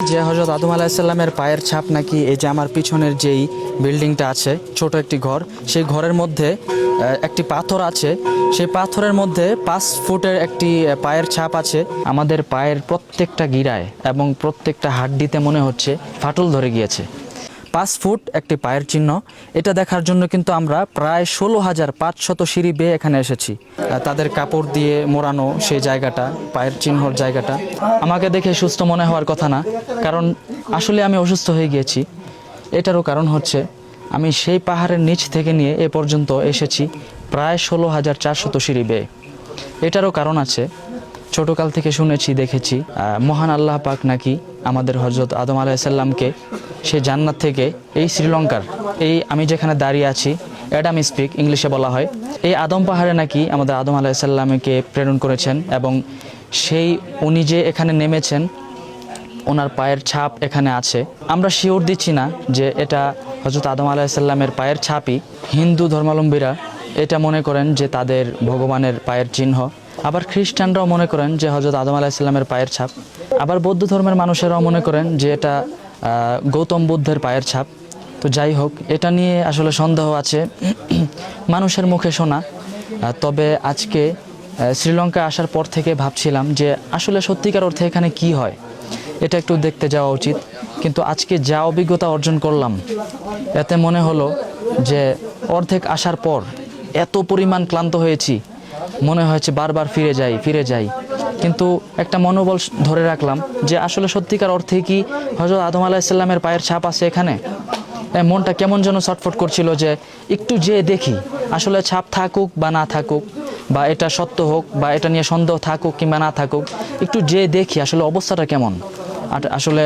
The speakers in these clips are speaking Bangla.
যে হজরত আদম আলাহিসাল্লামের পায়ের ছাপ নাকি এই যে আমার পিছনের যেই বিল্ডিংটা আছে, ছোট একটি ঘর, সেই ঘরের মধ্যে একটি পাথর আছে। সেই পাথরের মধ্যে পাঁচ ফুটের একটি পায়ের ছাপ আছে আমাদের পায়ের প্রত্যেকটা গিরায় এবং প্রত্যেকটা হাড্ডিতে মনে হচ্ছে ফাটল ধরে গিয়েছে। পাঁচ ফুট একটি পায়ের চিহ্ন। এটা দেখার জন্য কিন্তু আমরা প্রায় ষোলো হাজার পাঁচশত সিঁড়ি বেয়ে এখানে এসেছি। তাদের কাপড় দিয়ে মোড়ানো সেই জায়গাটা, পায়ের চিহ্নর জায়গাটা, আমাকে দেখে সুস্থ মনে হওয়ার কথা না, কারণ আসলে আমি অসুস্থ হয়ে গিয়েছি। এটারও কারণ হচ্ছে, আমি সেই পাহাড়ের নিচ থেকে নিয়ে এ পর্যন্ত এসেছি প্রায় ষোলো হাজার চারশত সিঁড়ি বেয়ে। এটারও কারণ আছে, ছোটকাল থেকে শুনেছি, দেখেছি মহান আল্লাহ পাক নাকি আমাদের হজরত আদম আলাইসাল্লামকে সে জান্নাত থেকে এই শ্রীলঙ্কার, এই আমি যেখানে দাঁড়িয়ে আছি অ্যাডাম স্পিক ইংলিশে বলা হয়, এই আদম পাহাড়ে নাকি আমাদের আদম আলাইসাল্লামকে প্রেরণ করেছেন এবং সেই উনি যে এখানে নেমেছেন, ওনার পায়ের ছাপ এখানে আছে। আমরা শিওর দিচ্ছি না যে এটা হজরত আদম আলাহিসাল্লামের পায়ের ছাপই। হিন্দু ধর্মাবলম্বীরা এটা মনে করেন যে তাদের ভগবানের পায়ের চিহ্ন। আবার খ্রিস্টানরাও মনে করেন যে হজরত আদম আলাহিসাল্লামের পায়ের ছাপ। আবার বৌদ্ধ ধর্মের মানুষেরাও মনে করেন যে এটা গৌতম বুদ্ধের পায়ের ছাপ। তো যাই হোক, এটা নিয়ে আসলে সন্দেহ আছে। মানুষের মুখে শোনা তবে আজকে শ্রীলঙ্কা আসার পর থেকে ভাবছিলাম যে আসলে সত্যিকার অর্থে এখানে কি হয়, এটা একটু দেখতে যাওয়া উচিত। কিন্তু আজকে যা অভিজ্ঞতা অর্জন করলাম, এতে মনে হলো যে অর্ধেক আসার পর এত পরিমাণ ক্লান্ত হয়েছি। মনে হয়েছে বারবার ফিরে যাই ফিরে যাই। কিন্তু একটা মনোবল ধরে রাখলাম যে আসলে সত্যিকার অর্থে কি হজরত আদম আলাহিসাল্লামের পায়ের ছাপ আছে এখানে? মনটা কেমন যেন ছটফট করছিল যে একটু যে দেখি, আসলে ছাপ থাকুক বা না থাকুক, বা এটা সত্য হোক বা এটা নিয়ে সন্দেহ থাকুক কিংবা না থাকুক, একটু যে দেখি আসলে অবস্থাটা কেমন? আসলে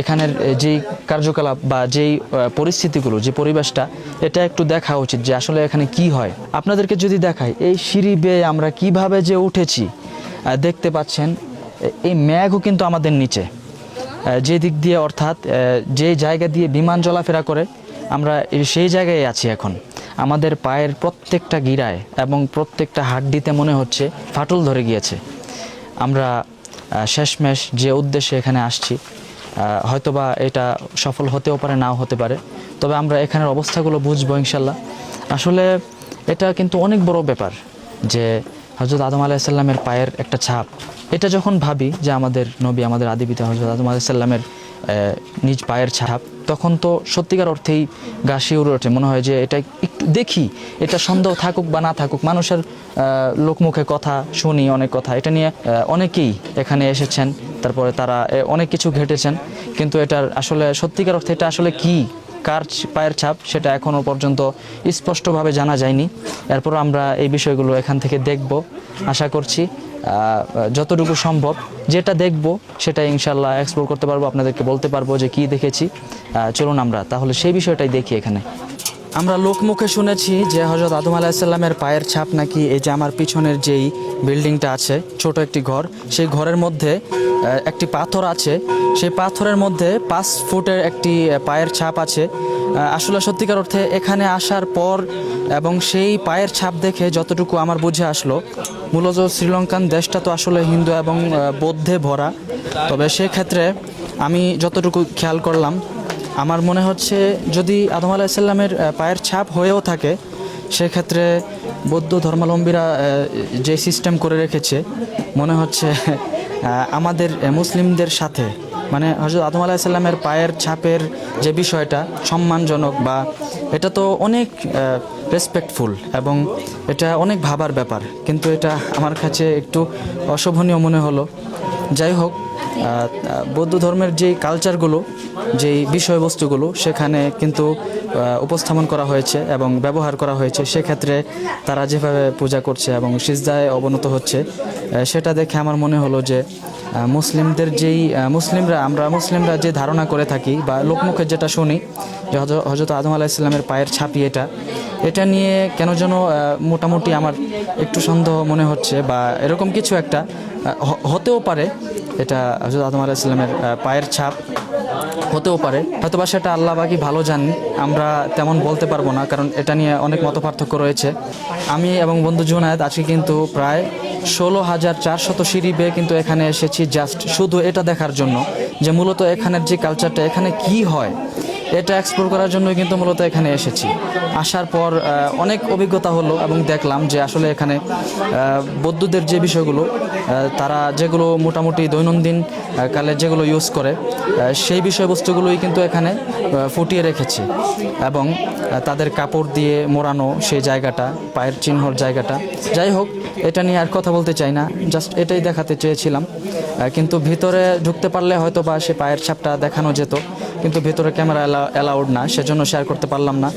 এখানের যেই কার্যকলাপ বা যেই পরিস্থিতিগুলো, যে পরিবেশটা, এটা একটু দেখা উচিত যে আসলে এখানে কি হয়। আপনাদেরকে যদি দেখাই, এই সিঁড়ি বেয়ে আমরা কীভাবে যে উঠেছি দেখতে পাচ্ছেন এই ম্যাঘও কিন্তু আমাদের নিচে। যে দিক দিয়ে অর্থাৎ যে জায়গা দিয়ে বিমান চলাফেরা করে, আমরা সেই জায়গায় আছি এখন। আমাদের পায়ের প্রত্যেকটা গিরায় এবং প্রত্যেকটা হাড্ডিতে মনে হচ্ছে ফাটল ধরে গিয়েছে। আমরা শেষমেশ যে উদ্দেশ্যে এখানে আসছি হয়তোবা এটা সফল হতেও পারে, নাও হতে পারে। তবে আমরা এখানের অবস্থাগুলো বুঝব ইনশাল্লাহ। আসলে এটা কিন্তু অনেক বড় ব্যাপার যে হজরত আদম আলাহিসাল্লামের পায়ের একটা ছাপ। এটা যখন ভাবি যে আমাদের নবী আমাদের আদিপিতা হজরত আদম আলাহিসাল্লামের আহ, নিজ পায়ের ছাপ তখন তো সত্যিকার অর্থেই গা শিউরে ওঠে। মনে হয় যে এটা একটু দেখি এটা সন্দেহ থাকুক বা না থাকুক মানুষের লোকমুখে কথা শুনি অনেক কথা। এটা নিয়ে অনেকেই এখানে এসেছেন তারপরে তারা অনেক কিছু ঘটেছেন কিন্তু এটার আসলে সত্যিকার অর্থে এটা আসলে কি? কার পায়ের ছাপ সেটা এখনও পর্যন্ত স্পষ্টভাবে জানা যায়নি। এরপর আমরা এই বিষয়গুলো এখান থেকে দেখব। আশা করছি যতটুকু সম্ভব যেটা দেখব সেটা ইনশাল্লাহ এক্সপ্লোর করতে পারব, আপনাদেরকে বলতে পারব যে কি দেখেছি। চলুন আমরা তাহলে সেই বিষয়টাই দেখি এখানে। আমরা লোকমুখে শুনেছি যে হজরত আদম আলাহিসাল্লামের পায়ের ছাপ নাকি এই যে আমার পিছনের যেই বিল্ডিংটা আছে, ছোট একটি ঘর, সেই ঘরের মধ্যে একটি পাথর আছে। সেই পাথরের মধ্যে পাঁচ ফুটের একটি পায়ের ছাপ আছে। আসলে সত্যিকার অর্থে এখানে আসার পর এবং সেই পায়ের ছাপ দেখে যতটুকু আমার বুঝে আসলো, মূলত শ্রীলঙ্কান দেশটা তো আসলে হিন্দু এবং বৌদ্ধে ভরা। তবে সেক্ষেত্রে আমি যতটুকু খেয়াল করলাম আমার মনে হচ্ছে যদি আদম আলাহিসাল্লামের পায়ের ছাপ হয়েও থাকে, সেক্ষেত্রে বৌদ্ধ ধর্মাবলম্বীরা যে সিস্টেম করে রেখেছে, মনে হচ্ছে আমাদের মুসলিমদের সাথে মানে হজরত আদম আলাহিসাল্লামের পায়ের ছাপের যে বিষয়টা, সম্মানজনক বা এটা তো অনেক রেসপেক্টফুল এবং এটা অনেক ভাবার ব্যাপার। কিন্তু এটা আমার কাছে একটু অশোভনীয় মনে হলো। যাই হোক বৌদ্ধ ধর্মের যেই কালচারগুলো যেই বিষয়বস্তুগুলো, সেখানে কিন্তু উপস্থাপন করা হয়েছে এবং ব্যবহার করা হয়েছে, সেক্ষেত্রে তারা যেভাবে পূজা করছে এবং সিজদায় অবনত হচ্ছে সেটা দেখে আমার মনে হলো যে মুসলিমদের যেই মুসলিমরা, আমরা মুসলিমরা যে ধারণা করে থাকি বা লোকমুখে যেটা শুনি, যে হজ- হজরত আদম আলাহ ইসলামের পায়ের ছাপি এটা এটা নিয়ে কেন যেন মোটামুটি আমার একটু সন্দেহ মনে হচ্ছে বা এরকম কিছু একটা হতেও পারে এটা হজরত আদম আলাহিসাল্লামের ইসলামের পায়ের ছাপ। হতেও পারে। হয়তো বা সেটা আল্লাহ বাকি ভালো জানি আমরা তেমন বলতে পারব না, কারণ এটা নিয়ে অনেক মত পার্থক্য রয়েছে। আমি এবং বন্ধু জুনায়দ আজকে কিন্তু প্রায় ষোলো হাজার চারশত সিঁড়ি বেয়ে কিন্তু এখানে এসেছি জাস্ট শুধু এটা দেখার জন্য যে মূলত এখানের যে কালচারটা এখানে কি হয়, এটা এক্সপ্লোর করার জন্যই কিন্তু মূলত এখানে এসেছি। আসার পর অনেক অভিজ্ঞতা হলো এবং দেখলাম যে আসলে এখানে বৌদ্ধদের যে বিষয়গুলো তারা যেগুলো মোটামুটি দৈনন্দিন কালে যেগুলো ইউজ করে সেই বিষয়বস্তুগুলোই কিন্তু এখানে ফুটিয়ে রেখেছে। এবং তাদের কাপড় দিয়ে মোড়ানো সেই জায়গাটা, পায়ের চিহ্নর জায়গাটা। যাই হোক, এটা নিয়ে আর কথা বলতে চাই না জাস্ট এটাই দেখাতে চেয়েছিলাম। কিন্তু ভিতরে ঢুকতে পারলে হয়তো বা সে পায়ের ছাপটা দেখানো যেত, কিন্তু ভিতরে ক্যামেরা অ্যালাউড না, সেজন্য শেয়ার করতে পারলাম না।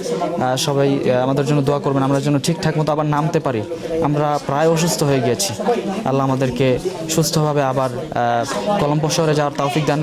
সবাই আমাদের জন্য দোয়া করবেন, আমরা যেন ঠিকঠাক মতো আবার নামতে পারি আমরা প্রায় অসুস্থ হয়ে গিয়েছি আল্লাহ আমাদেরকে সুস্থভাবে আবার কলম্বো শহরে যাওয়ার তৌফিক দান।